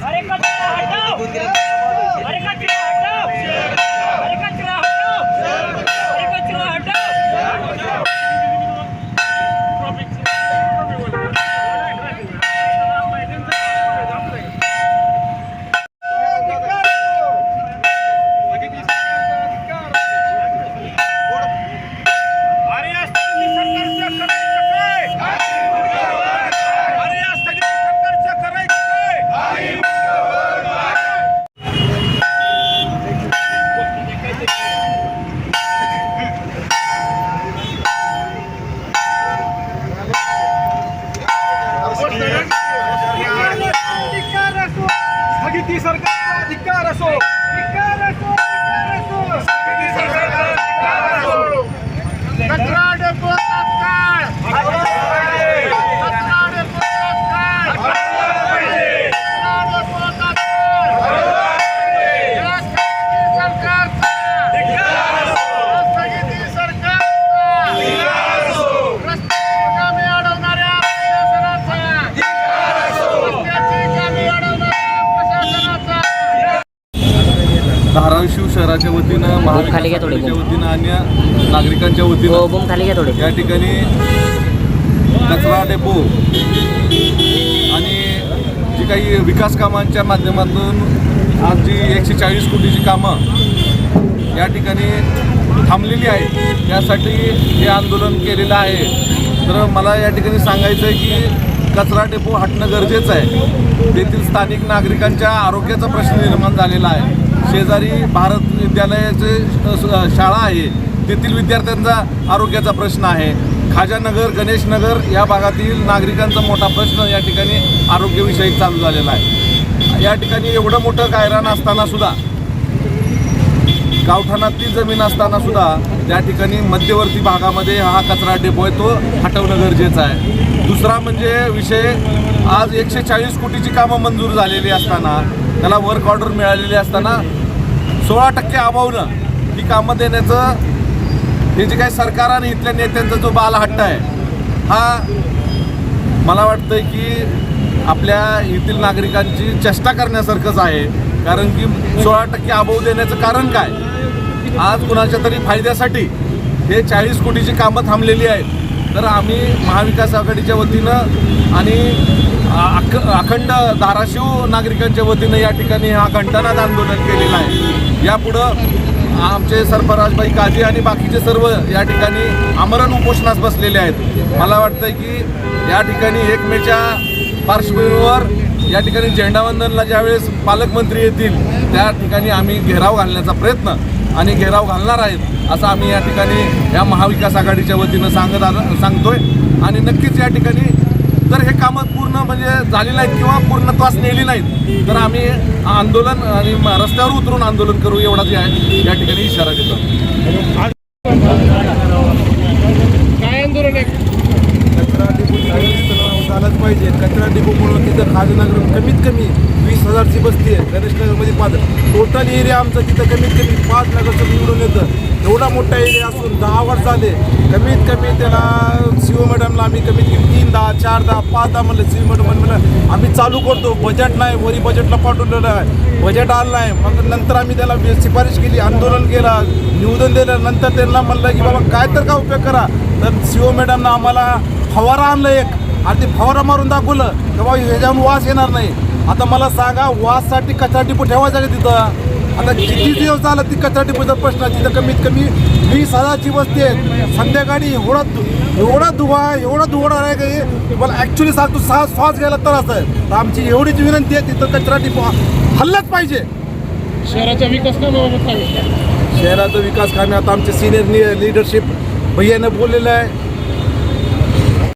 अरे कचरा हटाओ अरे कचरा हटाओ अरे कचरा हटाओ अरे कचरा हटाओ अरे या स्थगिती सरकारचं करायचं काय? अरे या स्थगिती सरकारचं करायचं काय? स्थगिती सरकारचा अधिकार असो स्थगिती सरकारचा अधिकार असो कचरा डेपो तात्काळ कचरा डेपो तात्काळ कचरा डेपो तात्काळ या स्थगिती सरकारचा या स्थगिती सरकारचा रस्ते कामे अडवणाऱ्या प्रशासनाचा रस्त्याची कामे अडवणाऱ्या प्रशासनाचा धाराशिव शहराच्या वतीनं महाविकास खाली घ्या थोडे आघाडीच्या बोल. वतीनं आणि नागरिकांच्या हो वतीनं बूम खाली घ्या थोडे. या ठिकाणी कचरा डेपो आणि जी काही विकास कामांच्या माध्यमातून आज जी एकशे चाळीस कोटीची कामं या ठिकाणी थांबलेली आहेत त्यासाठी हे आंदोलन केलेलं आहे. तर मला या ठिकाणी सांगायचं आहे की कचरा डेपो हटणं गरजेचं आहे. तेथील स्थानिक नागरिकांच्या आरोग्याचा प्रश्न निर्माण झालेला आहे. शेजारी भारत विद्यालयाचे शाळा आहे. तेथील विद्यार्थ्यांचा आरोग्याचा प्रश्न आहे. खाजानगर गणेशनगर या भागातील नागरिकांचा मोठा प्रश्न या ठिकाणी आरोग्यविषयक चालू झालेला आहे. या ठिकाणी एवढं मोठं गायरान असताना सुद्धा गावठाणातील जमीन असताना सुद्धा त्या ठिकाणी मध्यवर्ती भागामध्ये हा कचरा डेपो आहे तो हटवणं गरजेचं आहे. दुसरा म्हणजे विषय आज एकशे चाळीस कोटीची कामं मंजूर झालेली असताना त्याला वर्क ऑर्डर मिळालेली असताना सोळा टक्के अभावनं ही कामं देण्याचं हे जे काही सरकार आणि इथल्या नेत्यांचा जो बालहट्ट आहे हा मला वाटतं की आपल्या येथील नागरिकांची चेष्टा करण्यासारखंच आहे. कारण की सोळा टक्के अभाव देण्याचं कारण काय? आज कुणाच्या तरी फायद्यासाठी हे चाळीस कोटीची कामं थांबलेली आहेत. तर आम्ही महाविकास आघाडीच्या वतीनं आणि अख अखंड धाराशिव नागरिकांच्या वतीनं या ठिकाणी हा घंटानाद आंदोलन केलेलं आहे. यापुढं आमचे सरफराजबाई काझी आणि बाकीचे सर्व या ठिकाणी आमरण उपोषणास बसलेले आहेत. मला वाटतं की या ठिकाणी एक मेच्या पार्श्वभूमीवर या ठिकाणी झेंडावंदनला ज्यावेळेस पालकमंत्री येतील त्या ठिकाणी आम्ही घेराव घालण्याचा प्रयत्न आणि घेराव घालणार आहेत असं आम्ही या ठिकाणी या महाविकास आघाडीच्या वतीनं सांगत आलो सांगतोय. आणि नक्कीच या ठिकाणी जर हे कामं पूर्ण म्हणजे झाली नाहीत किंवा पूर्णत्वास नेली नाहीत तर आम्ही आंदोलन आणि रस्त्यावर उतरून आंदोलन करू एवढाच या ठिकाणी इशारा देतो काय आंदोलन आहे कचरा डिपो चाळीस झालाच पाहिजे. कचरा डिपोमुळं तिथं खाजनगर कमीत कमी वीस हजारची बसती आहे. गणेशनगरमध्ये पाच. टोटल एरिया आमचा तिथं कमीत कमी पाच नगरचं निवडून येतं. एवढा मोठा एरिया असून दहा वर्ष झाले. कमीत कमी त्याला शिव मॅडमला आम्ही कमीत कमी तीन दहा चार दहा पाच दहा म्हणलं शिव मॅडम म्हणलं आम्ही चालू करतो. बजेट नाही वरी बजेटला पाठवलेलं आहे. बजेट आलं नाही. मग नंतर आम्ही त्याला शिफारिश केली आंदोलन केलं निवेदन दिलं. नंतर त्यांना म्हणलं की बाबा काय तर का उपयोग करा? तर शिव मॅडमनं आम्हाला फवारा आणलं एक. आणि ते फवारा मारून दाखवलं तेव्हा ह्याच्याहून वास येणार नाही. आता मला सांगा वाससाठी कचरा डिपो ठेवायचा का तिथं? आता किती दिवस झाला ती कचरा डिपोचा प्रश्न आहे तिथं कमीत कमी वीस हजारची वस्ती आहे संध्याकाळी एवढा एवढा धुवा एवढा धुवडा आहे की मला ॲक्च्युली सांगतो सहा श्वास घ्यायला त्रास आहे. तर आमची एवढीच विनंती आहे तिथं कचरा डिपो हल्लाच पाहिजे. शहराच्या विकास कामाबाबत शहराचा विकास कामे आता आमचे सिनियर लिडरशिप भैयानं बोललेलं आहे.